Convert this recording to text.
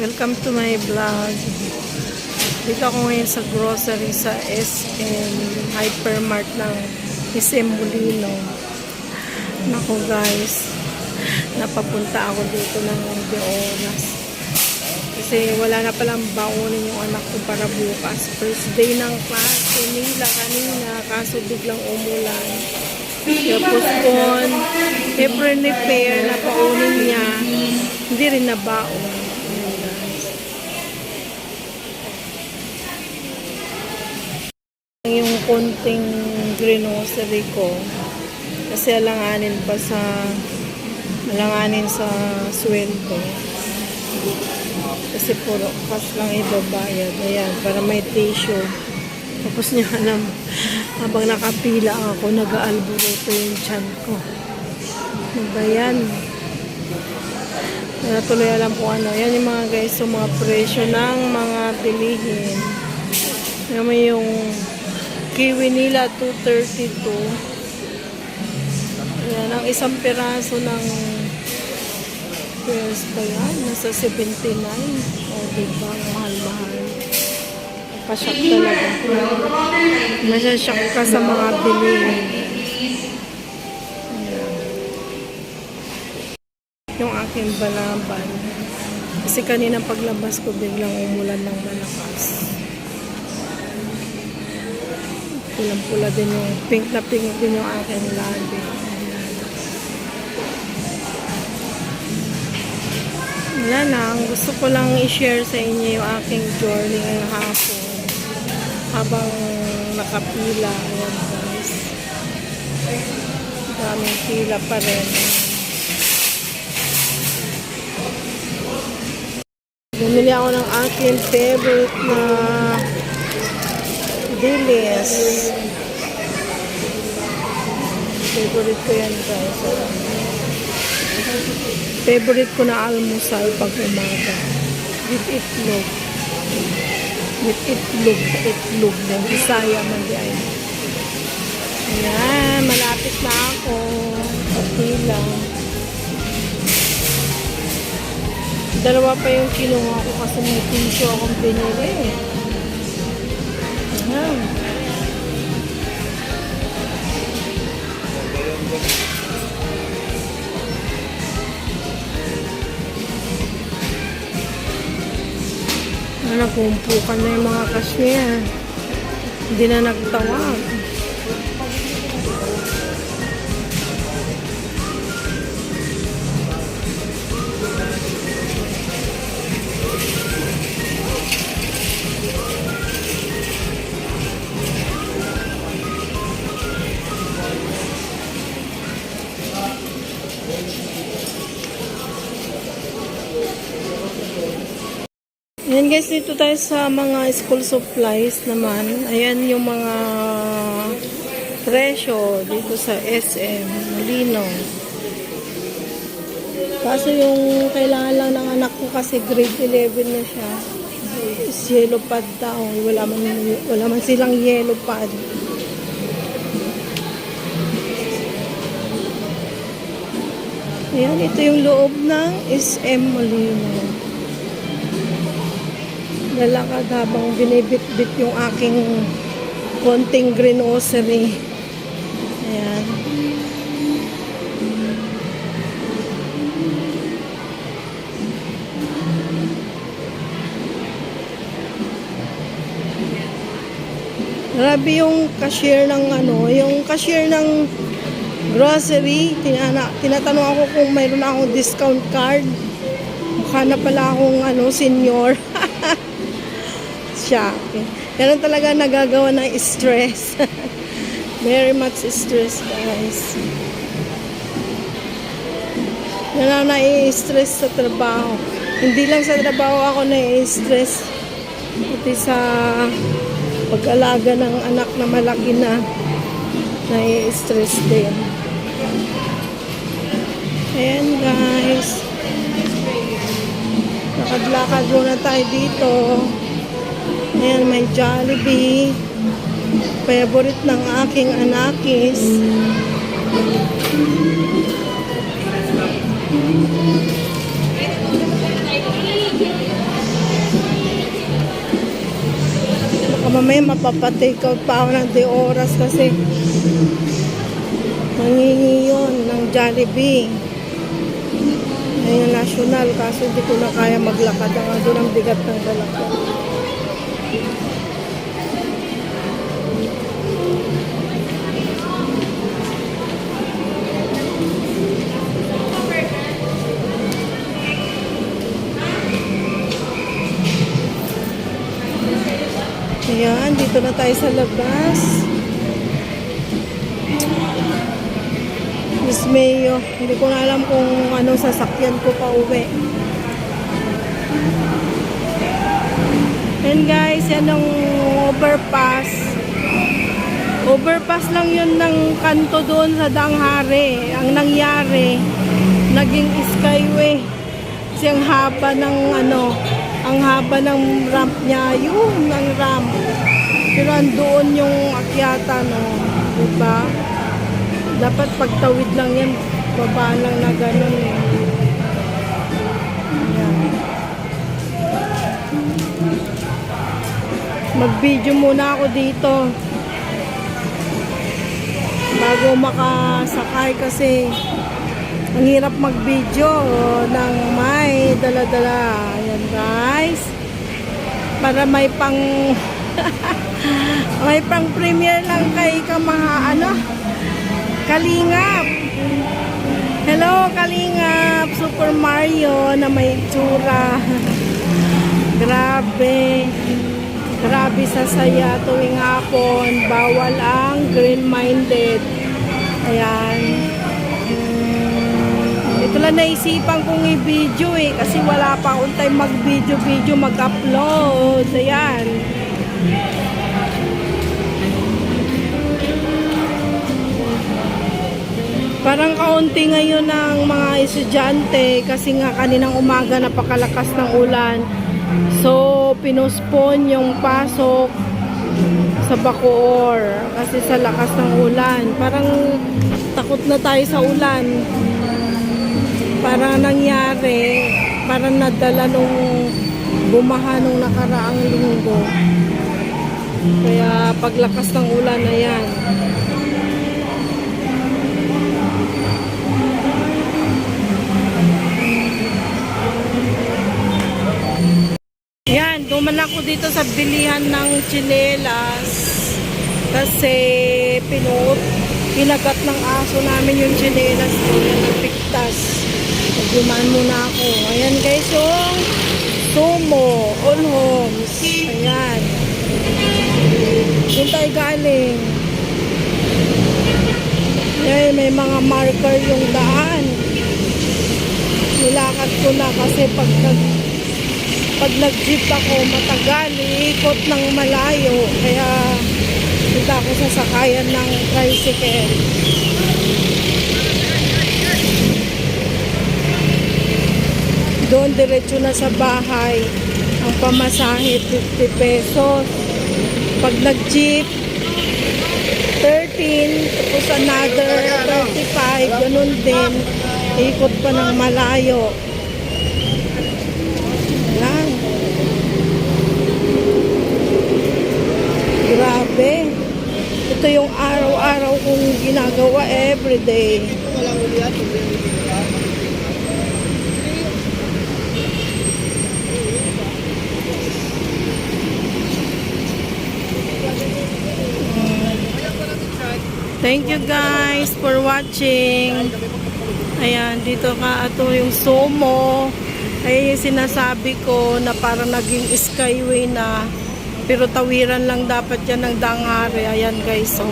Welcome to my vlog. Dito ako ngayon sa grocery sa SM Hypermart ng SM Molino. Nako guys, napapunta ako dito ng de oras. Kasi wala na palang baunin yung anak ko para bukas. First day ng klase nila kanina, kaso biglang umulan. Kaya postpone, April repair na paunin niya, hindi rin nabaon. Yung konting grocery ko, kasi alanganin pa sa, alanganin sa sweldo. Kasi puro cash lang ibabayad. Ayan, para may tissue. Tapos niya alam, habang nakapila ako, nag-aalburuto yung tiyan ko. Ano ba yan? Tuloy alam ko ano. Yan yung mga guys, yung mga presyo ng mga bilihin. Mo yung kiwi nila, 232. Yan, ang isang piraso ng pears pa yan. Nasa 79. O, diba? Mahal-mahal. Pasyak talaga. Masasyak ka sa mga bilihin. yung aking balaban. Kasi kanina paglabas ko biglang umulan ng malakas. Pulang-pula din yung pink na pink din yung aking labi. Wala lang. Gusto ko lang i-share sa inyo yung aking journey ngayong hapon. Habang nakapila. Ayan guys. Daming pila pa rin. Bumili ako ng aking favorite na dilis. Favorite ko yan guys. Favorite ko na almusal pag umaga. With itlog. With itlog. Itlog din. Bisaya man di ay. Ayan. Malapit na ako. Kapila. Dalawa pa yung kinuha ko kasi may tissue akong binili. Ayan. Ano, kumpukan na yung mga cashier. Hindi na nagtawag. Ayan guys, dito tayo sa mga school supplies naman. Ayan yung mga presyo dito sa SM, Molino. Kaso yung kailangan lang ng anak ko kasi grade 11 na siya. Is yellow pad daw. Wala man, wala man silang yellow pad. Ayan, ito yung loob ng SM Molino lalakad habang binibit-bit yung aking konting grocery. Ayan. Grabe yung cashier ng ano, yung cashier ng grocery, tinana, tinatanong ako kung mayroon akong discount card. Mukha na pala akong ano, senior. shopping. Ganun talaga nagagawa ng stress. Very much stress, guys. Yan ang nai-stress sa trabaho. Hindi lang sa trabaho ako nai-stress. Pati sa pag-alaga ng anak na malaki na nai-stress din. Ayan, guys. Lakad-lakad muna tayo dito. Ayan, may Jollibee. Favorite ng aking anakis. Baka mamaya mapapatikaw pa ako ng di oras kasi mangingi yun ng Jollibee. Ngayon national kaso hindi ko na kaya maglakad ang doon ang bigat ng dalakot. Ayan, dito na tayo sa labas. Miss Mayo, hindi ko na alam kung ano sasakyan ko pa uwi. And guys, yan ang overpass. Overpass lang yun ng kanto doon sa Danghare. Ang nangyari, naging skyway. Kasi ang haba ng ano, ang haba ng ramp niya, yun ang ramp. Pero andoon yung akyata, no? Diba? Dapat pagtawid lang yan, baba lang na ganun eh. Mag-video muna ako dito. Bago makasakay kasi ang hirap mag-video ng may dala-dala. Ayan guys. Para may pang may pang premiere lang kay kamaha ano Kalingap. Hello Kalingap, Super Mario na may tsura. Grabe. Grabe sa saya tuwing hapon. Bawal ang green-minded. Ayan. Mm, Ito lang naisipan kong i-video eh. Kasi wala pa akong time mag-video-video, mag-upload. Ayan. Parang kaunti ngayon ng mga estudyante kasi nga kaninang umaga napakalakas ng ulan. So, pinospon yung pasok sa Bacoor kasi sa lakas ng ulan. Parang takot na tayo sa ulan. Parang nangyari, parang nadala nung bumaha nung nakaraang linggo. Kaya paglakas ng ulan na duman ako dito sa bilihan ng chinelas kasi pinuot, pinagat ng aso namin yung chinelas ko, yan ang piktas. Dumaan muna ako. Ayan guys, yung Sumo, All Homes. Ayan. Doon tayo galing. Ayan, may mga marker yung daan. Nilakad ko na kasi pag nag pag nag-jeep ako matagal, iikot ng malayo. Kaya dito ako sasakayan ng tricycle. Doon diretso na sa bahay. Ang pamasahe 50 pesos. Pag nag-jeep 13, tapos another 35, ganun din. Ikot pa ng malayo. Yan. Grabe. Ito yung araw-araw kong ginagawa everyday. Thank you guys for watching. Ayan, dito ka ito yung Somo. Ay yung sinasabi ko na parang naging skyway na pero tawiran lang dapat yan ng dangare. Ayan guys, so